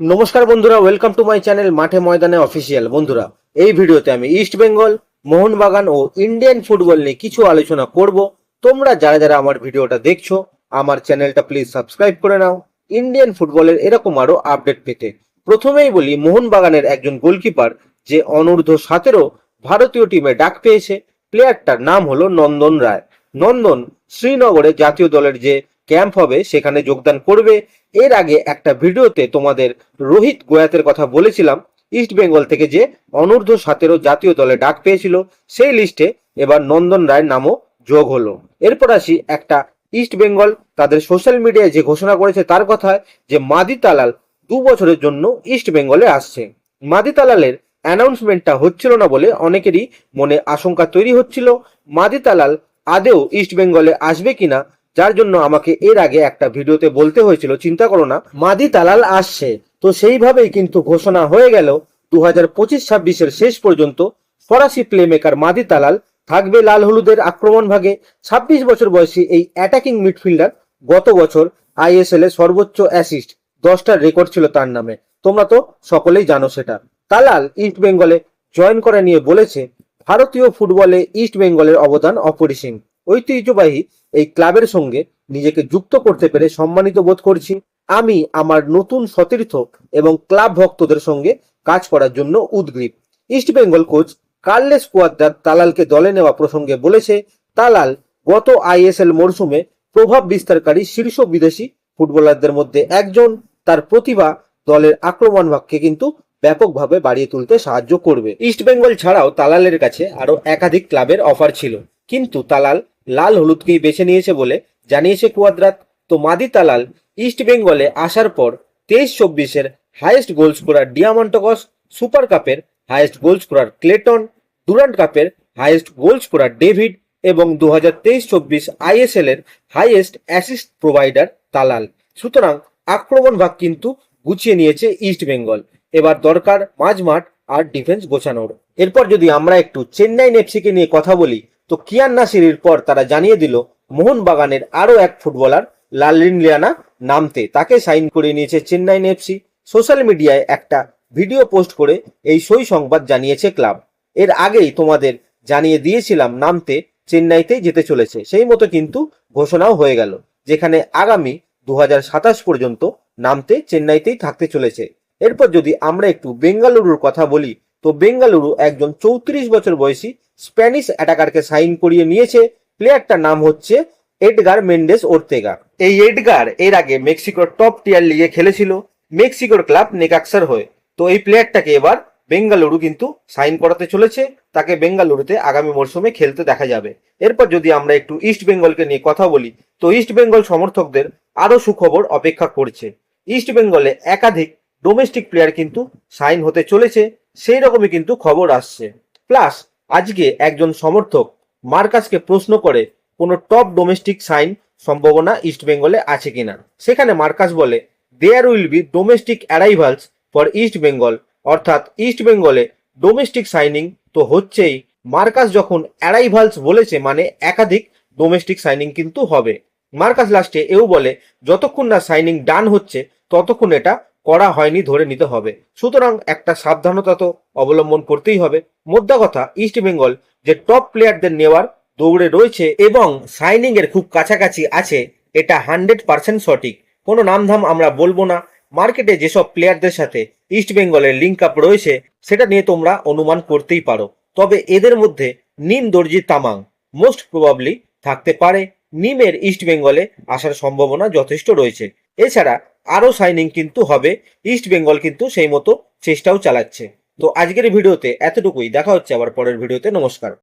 নমস্কার বন্ধুরা welcome to my channel মাঠে ময়দানে অফিসিয়াল বন্ধুরা, এই ভিডিওতে আমি ইস্ট বেঙ্গল মোহনবাগান ও ইন্ডিয়ান ফুটবল নিয়ে কিছু আলোচনা করব। তোমরা যারা যারা আমার ভিডিওটা দেখছ, আমার চ্যানেলটা প্লিজ সাবস্ক্রাইব করে নাও। ইন্ডিয়ান ফুটবলের এরকম আরও আপডেট পেতে। প্রথমেই বলি, মোহনবাগানের একজন গোলকিপার যে অনূর্ধ্ব সতেরো ভারতীয় টিমে ডাক পেয়েছে প্লেয়ারটার নাম হলো নন্দন রায়। নন্দন, শ্রীনগরে জাতীয় দলের যে ক্যাম্প হবে, সেখানে যোগদান করবে। এর আগে একটা ভিডিওতে তোমাদের রোহিত গোয়াতের কথা বলেছিলাম, ইস্ট বেঙ্গল থেকে যে অনূর্ধ্ব সতেরো জাতীয় দলে ডাক পেয়েছিল, সেই লিস্টে এবার নন্দন রায়ের নামও যোগ হলো। এরপর আসি একটা ইস্ট বেঙ্গল, তাদের সোশ্যাল মিডিয়ায় যে ঘোষণা করেছে তার কথায় যে মাদি তালাল দু বছরের জন্য ইস্ট বেঙ্গলে আসছে। মাদি তালালের অ্যানাউন্সমেন্টটা হচ্ছিল না বলে অনেকেরই মনে আশঙ্কা তৈরি হচ্ছিল, মাদি তালাল আদেও ইস্ট বেঙ্গলে আসবে কিনা যার জন্য আমাকে এর আগে একটা ভিডিওতে বলতে হয়েছিল, চিন্তা করো না, মাদি তালাল আসছে। তো সেইভাবেই কিন্তু ঘোষণা হয়ে গেল দু হাজার পঁচিশ ছাব্বিশের শেষ পর্যন্ত ফরাসি প্লেমেকার মাদি তালাল থাকবে লাল হলুদের আক্রমণ ভাগে। ছাব্বিশ বছর বয়সী এই অ্যাটাকিং মিডফিল্ডার গত বছর আইএসএল এ সর্বোচ্চ অ্যাসিস্ট দশটার রেকর্ড ছিল তার নামে। তোমরা তো সকলেই জানো সেটা। তালাল ইস্ট বেঙ্গলে জয়েন করে নিয়ে বলেছে, ভারতীয় ফুটবলে ইস্ট বেঙ্গলের অবদান অপরিসীম। ঐতিহ্যবাহী এই ক্লাবের সঙ্গে নিজেকে যুক্ত করতে পেরে সম্মানিত বোধ করছি। আমি আমার নতুন সতীর্থ এবং ক্লাব ভক্তদের সঙ্গে কাজ করার জন্য উদ্গ্রীব। East Bengal coach Carles Cuadrat তালালকে দলে নেওয়া প্রসঙ্গে বলেছে, তালাল গত আইএসএল মরশুমে প্রভাব বিস্তারকারী শীর্ষ বিদেশি ফুটবলারদের মধ্যে একজন। তার প্রতিভা দলের আক্রমণ ভাগকে কিন্তু ব্যাপকভাবে বাড়িয়ে তুলতে সাহায্য করবে। ইস্ট বেঙ্গল ছাড়াও তালালের কাছে আরও একাধিক ক্লাবের অফার ছিল। কিন্তু তালাল লাল হলুদকেই বেছে নিয়েছে বলে জানিয়েছে কুয়াদ্রাত। তো মাদি তালাল ইস্ট বেঙ্গলে আসার পর তেইশ চব্বিশের highest goal scorer Diamantakos super কাপের highest goal scorer Cleiton, Durand কাপের হাইয়েস্ট গোল স্কোরার ডেভিড এবং দু হাজার তেইশ চব্বিশ আইএসএল এর হাইয়েস্ট অ্যাসিস্ট প্রোভাইডার তালাল। সুতরাং আক্রমণ ভাগ কিন্তু গুছিয়ে নিয়েছে ইস্ট বেঙ্গল। এবার দরকার মাঝমাঠ আর ডিফেন্স গোছানোর। এরপর যদি আমরা একটু চেন্নাই নেপসিকে নিয়ে কথা বলি তো কিয়ান নাসিরের পর তারা জানিয়ে দিল, মোহনবাগানের আরও এক ফুটবলার লালিন লিয়ানা, নামতে। তাকে সাইন করে নিয়েছে চেন্নাই এফসি সোশ্যাল মিডিয়ায় একটা ভিডিও পোস্ট করে এই সই সংবাদ জানিয়েছে ক্লাব। এর আগেই তোমাদের জানিয়ে দিয়েছিলাম, নামতে চেন্নাইতেই যেতে চলেছে। সেই মতো কিন্তু ঘোষণাও হয়ে গেল, যেখানে আগামী দু হাজার সাতাশ পর্যন্ত নামতে চেন্নাইতেই থাকতে চলেছে। এরপর যদি আমরা একটু বেঙ্গালুরুর কথা বলি তো বেঙ্গালুরু একজন চৌত্রিশ বছর বয়সী স্প্যানিশ অ্যাটাকারকে সাইন করিয়ে নিয়েছে। প্লেয়ারটার নাম হচ্ছে এডগার মেন্ডেস ওর্তেগা। এই এডগার এর আগে মেক্সিকোর টপ টিয়ার লিগে খেলেছিল, মেক্সিকোর ক্লাব নেকাক্সার হয়ে। তো এই প্লেয়ারটাকে এবার বেঙ্গালুরু কিন্তু সাইন করাতে চলেছে, তাকে বেঙ্গালুরুতে আগামী মরশুমে খেলতে দেখা যাবে। এরপর যদি আমরা একটু ইস্ট বেঙ্গলকে নিয়ে কথা বলি, তো ইস্ট বেঙ্গল সমর্থকদের আরও সুখবর অপেক্ষা করছে। ইস্ট বেঙ্গলে একাধিক ডোমেস্টিক প্লেয়ার কিন্তু সাইন হতে চলেছে সেই রকমই কিন্তু খবর আসছে। প্লাস আজকে একজন সমর্থক মার্কাসকে প্রশ্ন করে, কোনো টপ ডোমেস্টিক সাইন সম্ভাবনা ইস্ট বেঙ্গলে আছে কিনা? সেখানে মার্কাস বলে there will be domestic arrivals for East Bengal অর্থাৎ ইস্ট বেঙ্গলে ডোমেস্টিক সাইনিং তো হচ্ছেই। মার্কাস যখন অ্যারাইভালস বলেছে মানে একাধিক ডোমেস্টিক সাইনিং কিন্তু হবে। মার্কাস লাস্টে এও বলে, যতক্ষণ না সাইনিং ডান হচ্ছে, ততক্ষণ এটা করা হয়নি, ধরে নিতে হবে। সুতরাং একটা সাবধানতা তো অবলম্বন করতেই হবে। মোদ্দা কথা ইস্ট বেঙ্গল যে টপ প্লেয়ারদের নেওয়ার দৌড়ে রয়েছে এবং সাইনিং এর খুব কাছাকাছি আছে, এটা হান্ড্রেড পার্সেন্ট সঠিক। কোনো নামধাম আমরা বলব না। মার্কেটে যেসব প্লেয়ারদের সাথে ইস্ট বেঙ্গলের লিঙ্ক আপ রয়েছে, সেটা নিয়ে তোমরা অনুমান করতেই পারো। তবে এদের মধ্যে নিম, দর্জি, তামাং মোস্ট প্রবাবলি থাকতে পারে। নিমের ইস্ট বেঙ্গলে আসার সম্ভাবনা যথেষ্ট রয়েছে। এছাড়া আরও সাইনিং কিন্তু হবে। ইস্ট বেঙ্গল কিন্তু সেই মতো চেষ্টাও চালাচ্ছে। তো আজকের ভিডিওতে এতটুকুই। দেখা হচ্ছে আবার পরের ভিডিওতে। নমস্কার।